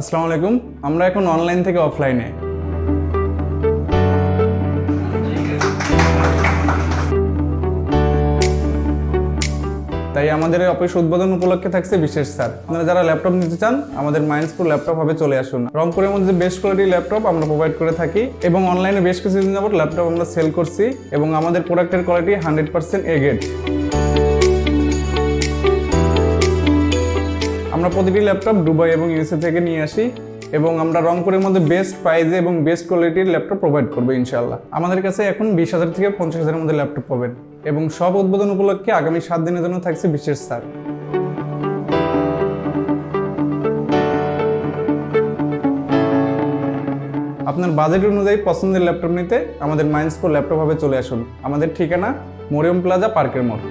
আসসালামু আলাইকুম। আমরা এখন অনলাইন থেকে অফলাইনে তাই আমাদের অফিস উদ্বোধন উপলক্ষে থাকছে বিশেষ স্যার। আপনারা যারা ল্যাপটপ নিতে চান, আমাদের মাইন্ডসপুর ল্যাপটপ হবে চলে আসুন। রংপুরের মধ্যে বেস্ট কোয়ালিটি ল্যাপটপ আমরা প্রোভাইড করে থাকি, এবং অনলাইনে বেশ কিছুদিন যাবত ল্যাপটপ আমরা সেল করছি, এবং আমাদের প্রোডাক্টের quality hundred percent A grade আমরা প্রতিটি ল্যাপটপ দুবাই এবং ইউএসএ থেকে নিয়ে আসি এবং আমরা রংপুরের মধ্যে বেস্ট প্রাইজে এবং বেস্ট কোয়ালিটির ল্যাপটপ প্রোভাইড করব ইনশাল্লাহ আমাদের কাছে এখন বিশ হাজার থেকে পঞ্চাশ হাজারের মধ্যে ল্যাপটপ পাবেন এবং সব উদ্বোধন উপলক্ষে আগামী সাত দিনের জন্য থাকছে বিশেষ স্যার। আপনার বাজেট অনুযায়ী পছন্দের ল্যাপটপ নিতে আমাদের মাইন্ডস্কোর ল্যাপটপ হবে চলে আসুন। আমাদের ঠিকানা মরিয়ম প্লাজা পার্কের মোড়।